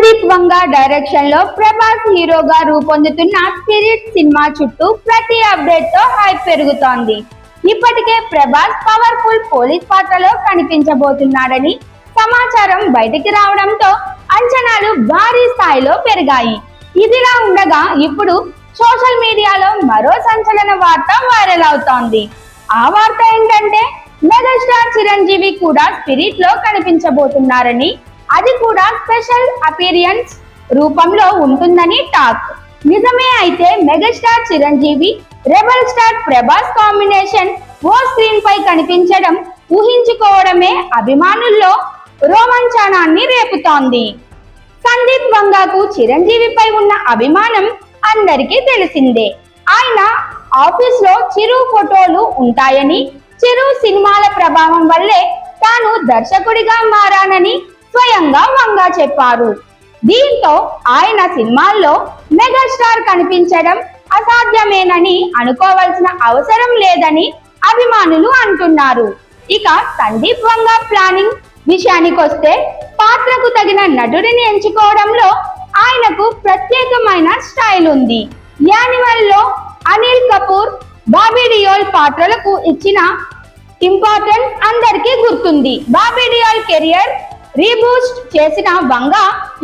వంగ డైరెక్షన్లో ప్రభాస్ హీరోగా రూపొందుతున్న స్పిరిట్ సినిమా చుట్టూ ప్రతి అప్డేట్తో హైప్ పెరుగుతోంది. ఇప్పటికే ప్రభాస్ పవర్ఫుల్ పోలీస్ పాత్రలో కనిపించబోతున్నాడని సమాచారం బయటికి రావడంతో అంచనాలు భారీ స్థాయిలో పెరిగాయి. ఇదిలా ఉండగా ఇప్పుడు సోషల్ మీడియాలో మరో సంచలన వార్త వైరల్ అవుతోంది. ఆ వార్త ఏంటంటే మెగాస్టార్ చిరంజీవి కూడా స్పిరిట్లో కనిపించబోతున్నారని అది కూడా స్పెషల్ అపీరియన్స్ రూపంలో ఉంటుందని టాక్. నిజమే అయితే megastar Chiranjeevi rebel star Prabhas combination ఓ స్క్రీన్ పై కనిపించడం ఊహించుకోవడమే అభిమానుల్లో రోమాంచనాన్ని రేపుతోంది. సందీప్ వంగాకు చిరంజీవిపై ఉన్న అభిమానం అందరికీ తెలిసిందే. ఆయన ఆఫీస్లో చిరు ఫోటోలు ఉంటాయని చిరు సినిమాల ప్రభావం వల్లే తాను దర్శకుడిగా మారానని స్వయంగా వంగా చెప్పారు. దీంతో ఆయన సినిమాల్లో మెగాస్టార్ కనిపించడం అసాధ్యమేనని అనుకోవాల్సిన అవసరం లేదని అభిమానులు అంటున్నారు. ఇక సందీప్ వంగ ప్లానింగ్ విషయానికొస్తే పాత్రకు తగిన నటుడిని ఎంచుకోవడంలో ఆయనకు ప్రత్యేకమైన స్టైల్ ఉంది. యానిమల్లో అనిల్ కపూర్ బాబీ డియోల్ పాత్రలకు ఇచ్చిన ఇంపార్టెన్స్ అందరికీ గుర్తుంది. బాబీ డియోల్ కెరియర్ రీబూస్ట్ చేసిన వంగ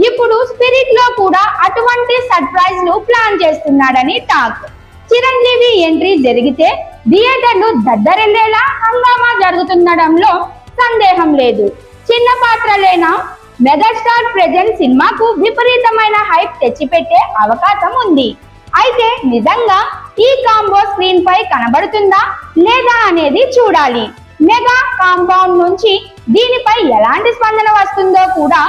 ఇప్పుడు స్పిరిట్లో కూడా అటువంటి సర్ప్రైజ్ను ప్లాన్ చేస్తున్నాడని టాక్ చిరంజీవి ఎంట్రీ జరిగితే థియేటర్లు దద్దరెల్లేలా హంగామా జరుగుతుండడంలో సందేహం లేదు. చిన్న పాత్రలైన? మెగాస్టార్ ప్రెజెంట్ సినిమాకు విపరీతమైన హైప్ తెచ్చిపెట్టే అవకాశం ఉంది. అయితే నిజంగా ఈ కాంబో స్క్రీన్ పై కనబడుతుందా? లేదా అనేది చూడాలి. మెగా కాంపౌండ్ నుంచి దీనిపై ఎలాంటి స్పందన వస్తుందో కూడా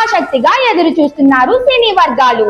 ఆసక్తిగా ఎదురు చూస్తున్నారు సినీ వర్గాలు.